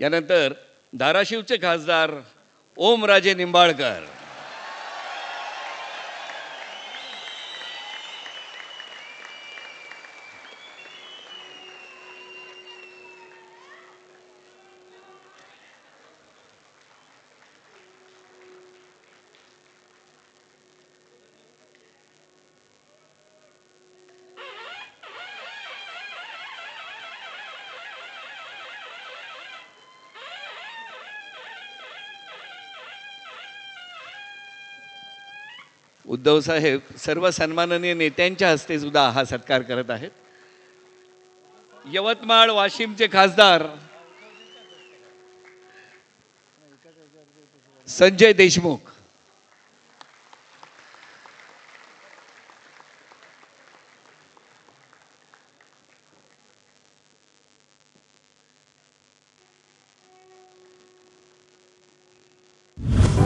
यानंतर धाराशिवचे खासदार ओमराजे निंबाळकर. उद्धव साहेब सर्व सन्माननीय नेत्यांच्या हस्ते सुद्धा हा सत्कार करत आहेत. यवतमाळ वाशिमचे खासदार संजय देशमुख.